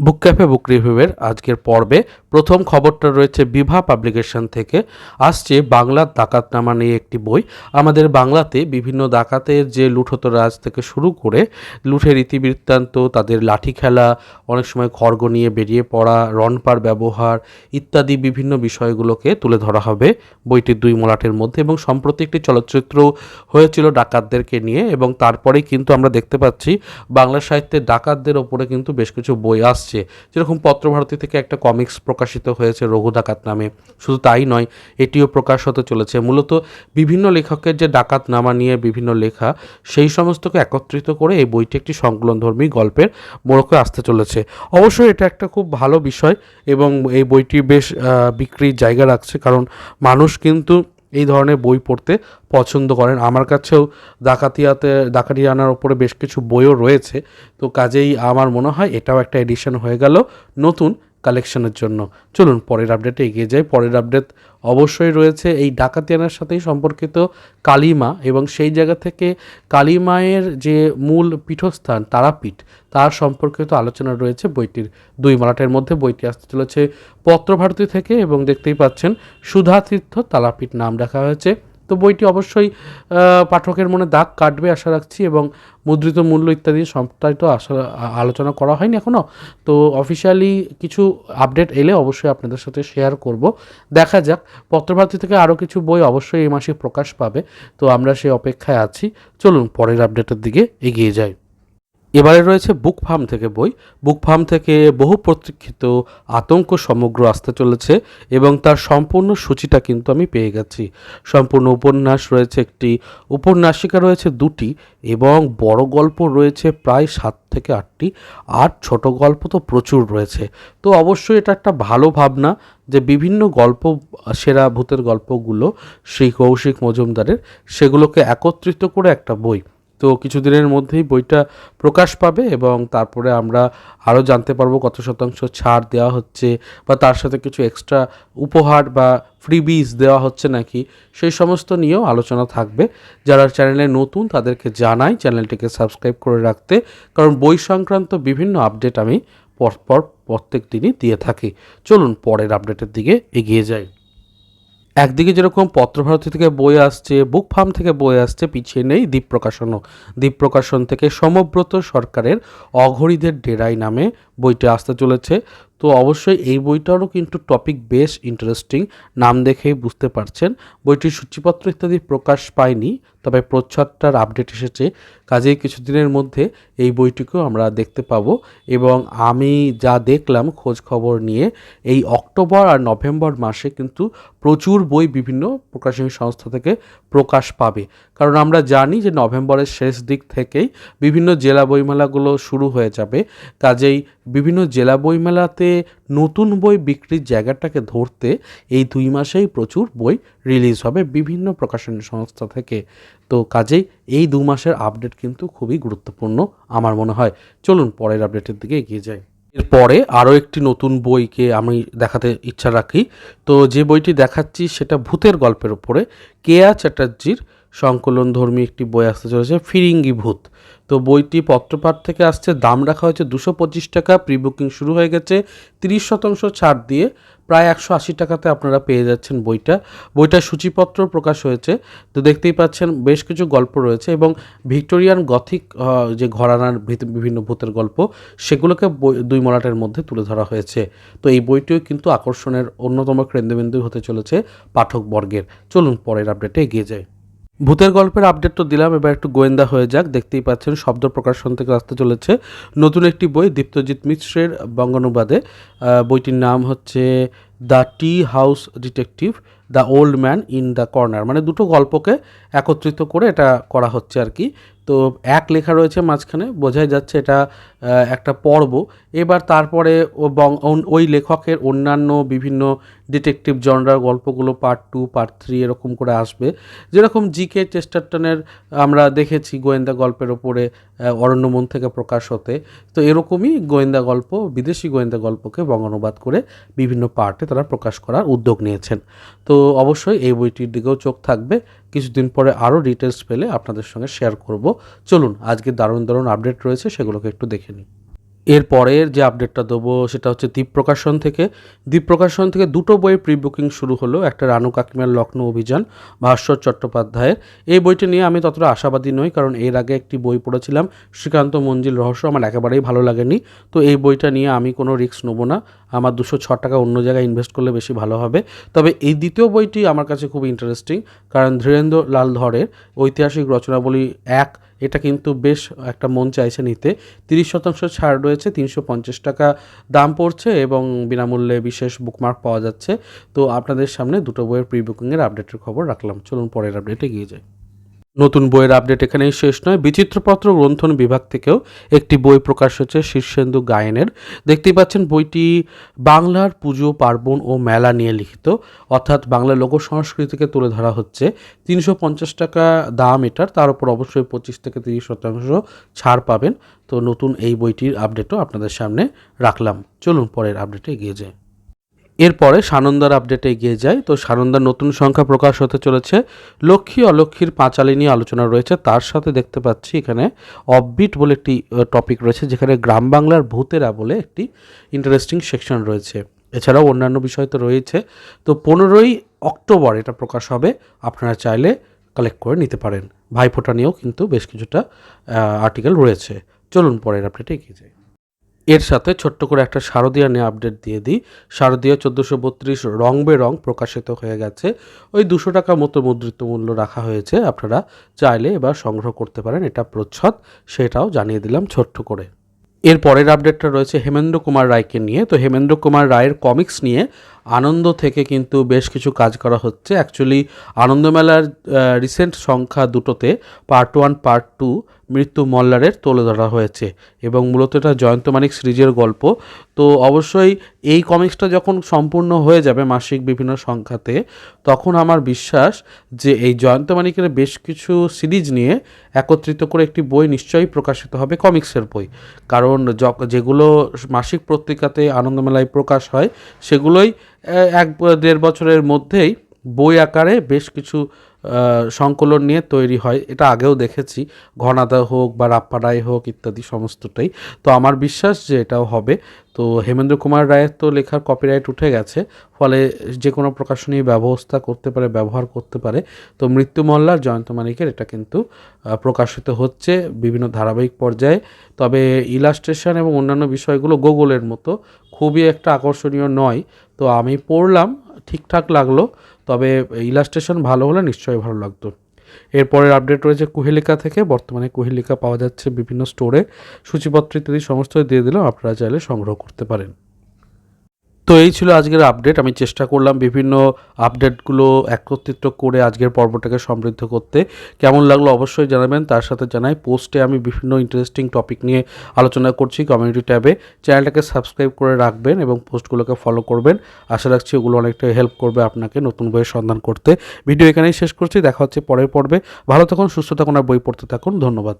বুক cafe বুক রিভিউয়ের আজকের পর্বে প্রথম খবরটা রয়েছে বিভা পাবলিকেশন থেকে। আসছে বাংলার ডাকাতনামা নিয়ে একটি বই। আমাদের বাংলাতে বিভিন্ন ডাকাতের যে লুঠত রাজ থেকে শুরু করে লুঠের ইতিবৃত্তান্ত তাদের লাঠি খেলা, অনেক সময় খর্গ নিয়ে বেরিয়ে পড়া রনপার ব্যবহার ইত্যাদি বিভিন্ন বিষয়গুলোকে তুলে ধরা হবে বইটির দুই মলাটের মধ্যে এবং সম্প্রতি একটি চলচ্চিত্র হয়েছিল ডাকাতদেরকে নিয়ে এবং তারপরেই কিন্তু আমরা দেখতে পাচ্ছি বাংলা সাহিত্যে ডাকাতদের ওপরে কিন্তু বেশ কিছু বই আসছে। যেরকম পত্রভারতী থেকে একটা কমিক্স প্রকাশিত হয়েছে, রঘু ডাকাত নামে। শুধু তাই নয়, এটিও প্রকাশ হতে চলেছে। মূলত বিভিন্ন লেখকের যে ডাকাত নামা নিয়ে বিভিন্ন লেখা, সেই সমস্তকে একত্রিত করে এই বইটি একটি সংকলনধর্মী গল্পের মোড়কে আসতে চলেছে। অবশ্যই এটা একটা খুব ভালো বিষয় এবং এই বইটি বেশ বিক্রির জায়গা রাখছে। কারণ মানুষ কিন্তু এই ধরনের বই পড়তে পছন্দ করেন। আমার কাছেও ডাকাতিয়াতে, ডাকাতিয়ানার ওপরে বেশ কিছু বইও রয়েছে। তো কাজেই আমার মনে হয় এটাও একটা এডিশন হয়ে গেল। নতুন কালেকশনের জন্য। চলুন পরের আপডেটে এগিয়ে যাই। পরের আপডেট অবশ্যই রয়েছে এই ডাকাতিয়ানার সাথেই সম্পর্কিত কালিমা এবং সেই জায়গা থেকে কালিমায়ের যে মূল পীঠস্থান, তারাপীঠ, তার সম্পর্কিত আলোচনা রয়েছে বইটির দুই মালাটের মধ্যে। বইটি আসতে চলেছে পত্রভারতী থেকে এবং দেখতেই পাচ্ছেন সুধাতীর্থ তারাপীঠ নাম রাখা হয়েছে। তো বইটি অবশ্যই পাঠকের মনে দাগ কাটবে আশা রাখছি এবং মুদ্রিত মূল্য ইত্যাদি সবটাই তো আলোচনা করা হয়নি এখনও তো অফিসিয়ালি কিছু আপডেট এলে অবশ্যই আপনাদের সাথে শেয়ার করব। দেখা যাক, পত্রভারতী থেকে আরও কিছু বই অবশ্যই এই মাসে প্রকাশ পাবে। তো আমরা সেই অপেক্ষায় আছি। চলুন পরের আপডেটের দিকে এগিয়ে যাই। এবারে রয়েছে বুক ফার্ম থেকে বই। বুক ফার্ম থেকে বহু প্রতীক্ষিত আতঙ্ক সমগ্র আসতে চলেছে এবং তার সম্পূর্ণ সূচিটা কিন্তু আমি পেয়ে গেছি। সম্পূর্ণ উপন্যাস রয়েছে একটি, উপন্যাসিকা রয়েছে দুটি এবং বড় গল্প রয়েছে প্রায় সাত থেকে আটটি, আর ছোট গল্প তো প্রচুর রয়েছে। তো অবশ্যই এটা একটা ভালো ভাবনা যে বিভিন্ন গল্প, সেরা ভূতের গল্পগুলো শ্রী কৌশিক মজুমদারের সেগুলোকে একত্রিত করে একটা বই। তো কিছুদিনের মধ্যেই বইটা প্রকাশ পাবে এবং তারপরে আমরা আরও জানতে পারব কত শতাংশ ছাড় দেওয়া হচ্ছে বা তার সাথে কিছু এক্সট্রা উপহার বা ফ্রিবিজ দেওয়া হচ্ছে নাকি সেই সমস্ত নিয়েও আলোচনা থাকবে। যারা চ্যানেলে নতুন তাদেরকে জানাই চ্যানেলটিকে সাবস্ক্রাইব করে রাখতে, কারণ বই সংক্রান্ত বিভিন্ন আপডেট আমি পরপর প্রত্যেক দিনই দিয়ে থাকি। চলুন পরের আপডেটের দিকে এগিয়ে যাই। একদিকে যেরকম পত্রভারতী থেকে বই আসছে বুক ফার্ম থেকে বই আসছে, পিছিয়ে নেই দ্বীপ প্রকাশনও। দ্বীপ প্রকাশন থেকে সমব্রত সরকারের অঘরীদের ডেরাই নামে বইটি আসতে চলেছে। তো অবশ্যই এই বইটারও কিন্তু টপিক বেশ ইন্টারেস্টিং নাম দেখেই বুঝতে পারছেন। বইটির সূচিপত্র ইত্যাদি প্রকাশ পায়নি তবে প্রচ্ছদটার আপডেট এসেছে। কাজেই কিছুদিনের মধ্যে এই বইটিকেও আমরা দেখতে পাবো এবং আমি যা দেখলাম খোঁজ খবর নিয়ে, এই অক্টোবর আর নভেম্বর মাসে কিন্তু প্রচুর বই বিভিন্ন প্রকাশনী সংস্থা থেকে প্রকাশ পাবে। কারণ আমরা জানি যে নভেম্বরের শেষ দিক থেকেই বিভিন্ন জেলা বইমেলাগুলো শুরু হয়ে যাবে। কাজেই বিভিন্ন জেলা বইমেলাতে নতুন বই বিক্রির জায়গাটাকে ধরতে এই দুই মাসেই প্রচুর বই রিলিজ হবে বিভিন্ন প্রকাশনী সংস্থা থেকে। তো কাজেই এই দু মাসের আপডেট কিন্তু খুবই গুরুত্বপূর্ণ আমার মনে হয়। চলুন পরের আপডেটের দিকে এগিয়ে যাই। এরপরে আরও একটি নতুন বইকে আমি দেখাতে ইচ্ছা রাখি। তো যে বইটি দেখাচ্ছি সেটা ভূতের গল্পের উপরে। কেয়া চ্যাটার্জির সংকলন ধর্মী একটি বই আসতে চলেছে, ফিরিঙ্গি ভূত। তো বইটি পত্রপাঠ থেকে আসছে। দাম রাখা হয়েছে দুশো পঁচিশ টাকা প্রি বুকিং শুরু হয়ে গেছে। তিরিশ শতাংশ ছাড় দিয়ে প্রায় একশো আশি টাকাতে আপনারা পেয়ে যাচ্ছেন বইটা। বইটার সূচিপত্র প্রকাশ হয়েছে। তো দেখতেই পাচ্ছেন, বেশ কিছু গল্প রয়েছে এবং ভিক্টোরিয়ান গথিক যে ঘরানার বিভিন্ন ভূতের গল্প, সেগুলোকে দুই মলাটের মধ্যে তুলে ধরা হয়েছে। তো এই বইটিও কিন্তু আকর্ষণের অন্যতম কেন্দ্রবিন্দু হতে চলেছে পাঠকবর্গের চলুন পরের আপডেটে এগিয়ে যায় ভূতের গল্পের আপডেট তো দিলাম, এবার একটু গোয়েন্দা হয়ে যাক। দেখতেই পাচ্ছেন, শব্দ প্রকাশন থেকে আসতে চলেছে নতুন একটি বই দীপ্তজিৎ মিশ্রের বঙ্গানুবাদে। বইটির নাম হচ্ছে the tea house detective, the old man in the corner. মানে দুটো গল্পকে একত্রিত করে এটা করা হচ্ছে আর কি। তো এক লেখা রয়েছে মাঝখানে, বোঝাই যাচ্ছে এটা একটা পর্ব। এবার তারপরে ওই লেখকের অন্যান্য বিভিন্ন ডিটেকটিভ জনরার গল্পগুলো পার্ট টু পার্ট থ্রি এরকম করে আসবে। যেরকম জি কে চেস্টারটনের আমরা দেখেছি গোয়েন্দা গল্পের ওপরে অরণ্যমন থেকে প্রকাশ হতে। তো এরকমই গোয়েন্দা গল্প, বিদেশি গোয়েন্দা গল্পকে বঙ্গানুবাদ করে বিভিন্ন পার্টে তারা প্রকাশ করার উদ্যোগ নিয়েছেন। তো অবশ্যই এই বইটির দিকেও চোখ থাকবে। কিছুদিন পরে আরও ডিটেলস পেলে আপনাদের সঙ্গে শেয়ার করব। চলুন, আজকে দারুণ দারুণ আপডেট রয়েছে, সেগুলোকে একটু দেখে নিই। এর পরের যে আপডেটটা দেবো সেটা হচ্ছে দ্বীপ প্রকাশন থেকে। দ্বীপ প্রকাশন থেকে দুটো বইয়ের প্রি বুকিং শুরু হলো, একটা রানু কাকিমার লক্ষ্ণৌ অভিযান ভাস্বর চট্টোপাধ্যায়ের। এই বইটি নিয়ে আমি ততটা আশাবাদী নই, কারণ এর আগে একটি বই পড়েছিলাম, শ্রীকান্ত মঞ্জিল রহস্য, আমার একেবারেই ভালো লাগেনি। তো এই বইটা নিয়ে আমি কোনো রিস্ক নেব না। আমার দুশো ছ টাকা অন্য জায়গায় ইনভেস্ট করলে বেশি ভালো হবে। তবে এই দ্বিতীয় বইটি আমার কাছে খুব ইন্টারেস্টিং কারণ ধীরেন্দ্র লাল ধরের ঐতিহাসিক রচনাবলী এক, এটা কিন্তু বেশ একটা মন চাইছে নিতে। তিরিশ শতাংশ ছাড় রয়েছে, তিনশো পঞ্চাশ টাকা দাম পড়ছে এবং বিনামূল্যে বিশেষ বুকমার্ক পাওয়া যাচ্ছে। তো আপনাদের সামনে দুটো বইয়ের প্রি বুকিংয়ের আপডেটের খবর রাখলাম। চলুন পরের আপডেটে গিয়ে যাই। নতুন বইয়ের আপডেট এখানেই শেষ নয়। বিচিত্রপত্র গ্রন্থন বিভাগ থেকেও একটি বই প্রকাশ হচ্ছে শীর্ষেন্দু গায়নের। দেখতেই পাচ্ছেন বইটি বাংলার পুজো, পার্বণ ও মেলা নিয়ে লিখিত। অর্থাৎ বাংলা লোক সংস্কৃতিকে তুলে ধরা হচ্ছে। তিনশো পঞ্চাশ টাকা দাম এটার। তার উপর অবশ্যই পঁচিশ থেকে তিরিশ শতাংশ ছাড় পাবেন। তো নতুন এই বইটির আপডেটও আপনাদের সামনে রাখলাম। চলুন পরের আপডেটে এগিয়ে যাই। এরপরে সানন্দার আপডেটে এগিয়ে যায়। তো সানন্দার নতুন সংখ্যা প্রকাশ হতে চলেছে। লক্ষ্মী অলক্ষ্মীর পাঁচালি নিয়ে আলোচনা রয়েছে। তার সাথে দেখতে পাচ্ছি এখানে অববিট বলে একটি টপিক রয়েছে, যেখানে গ্রাম বাংলার ভূতেরা বলে একটি ইন্টারেস্টিং সেকশন রয়েছে। এছাড়াও অন্যান্য বিষয় তো রয়েছে। তো পনেরোই অক্টোবর এটা প্রকাশ হবে। আপনারা চাইলে কালেক্ট করে নিতে পারেন। ভাইফোঁটা নিয়েও কিন্তু বেশ কিছুটা আর্টিকেল রয়েছে। চলুন পরের আপডেটে এগিয়ে যাই। এর সাথে ছোট্ট করে একটা শারদীয়া নিয়ে আপডেট দিয়ে দিই। শারদীয়া চোদ্দোশো বত্রিশ রং বেরং প্রকাশিত হয়ে গেছে। ওই দুশো টাকা মতো মুদ্রিত মূল্য রাখা হয়েছে। আপনারা চাইলে এবার সংগ্রহ করতে পারেন। এটা প্রচ্ছদ, সেটাও জানিয়ে দিলাম ছোট্ট করে। এর পরের আপডেটটা রয়েছে হেমেন্দ্র কুমার রায়কে নিয়ে। তো হেমেন্দ্র কুমার রায়ের কমিক্স নিয়ে আনন্দ থেকে কিন্তু বেশ কিছু কাজ করা হচ্ছে। অ্যাকচুয়ালি আনন্দমেলার রিসেন্ট সংখ্যা দুটোতে পার্ট ওয়ান পার্ট টু মৃত্যু মল্লারের তুলে ধরা হয়েছে এবং মূলত এটা জয়ন্ত মানিক সিরিজের গল্প। তো অবশ্যই এই কমিক্সটা যখন সম্পূর্ণ হয়ে যাবে মাসিক বিভিন্ন সংখ্যাতে, তখন আমার বিশ্বাস যে এই জয়ন্ত মানিকের বেশ কিছু সিরিজ নিয়ে একত্রিত করে একটি বই নিশ্চয়ই প্রকাশিত হবে কমিক্সের বই। কারণ যেগুলো মাসিক পত্রিকাতে আনন্দমেলায় প্রকাশ হয়, সেগুলোই এক, দেড় বছরের মধ্যেই বই আকারে বেশ কিছু সংকলন নিয়ে তৈরি হয়। এটা আগেও দেখেছি। ঘনাদা হোক বা রাপ্পারায় হোক ইত্যাদি সমস্তটাই। তো আমার বিশ্বাস যে এটাও হবে। তো হেমেন্দ্র কুমার রায়ের তো লেখার কপিরাইট উঠে গেছে। ফলে যে কোনো প্রকাশনী ব্যবস্থা করতে পারে, ব্যবহার করতে পারে। তো মৃত্যু মল্লার জয়ন্ত মানিকের এটা কিন্তু প্রকাশিত হচ্ছে বিভিন্ন ধারাবাহিক পর্যায়ে। তবে ইলাস্ট্রেশন এবং অন্যান্য বিষয়গুলো গুগলের মতো খুবই একটা আকর্ষণীয় নয়। তো আমি পড়লাম, ঠিকঠাক লাগল। তবে ইলাস্ট্রেশন ভালো হলে নিশ্চয়ই ভালো লাগতো। এরপরের আপডেট রয়েছে কুহেলিকা থেকে। বর্তমানে কুহেলিকা পাওয়া যাচ্ছে বিভিন্ন স্টোরে সূচিপত্র ইত্যাদি সমস্ত দিয়ে দিলেও আপনারা চাইলে সংগ্রহ করতে পারেন। তো এই ছিল আজকের আপডেট আমি চেষ্টা করলাম বিভিন্ন আপডেটগুলো একত্রিত করে আজকের পর্বটাকে সমৃদ্ধ করতে। কেমন লাগল অবশ্যই জানাবেন। তার সাথে জানাই পোস্টে আমি বিভিন্ন ইন্টারেস্টিং টপিক নিয়ে আলোচনা করছি কমিউনিটি ট্যাবে চ্যানেলটাকে সাবস্ক্রাইব করে রাখবেন এবং পোস্টগুলোকে ফলো করবেন। আশা রাখছি ওগুলো অনেকটা হেল্প করবে আপনাকে নতুন বইয়ের সন্ধান করতে। ভিডিও এখানেই শেষ করছি। দেখা হচ্ছে পরের পর্বে। ভালো থাকুন, সুস্থ থাকুন আর বই পড়তে থাকুন। ধন্যবাদ।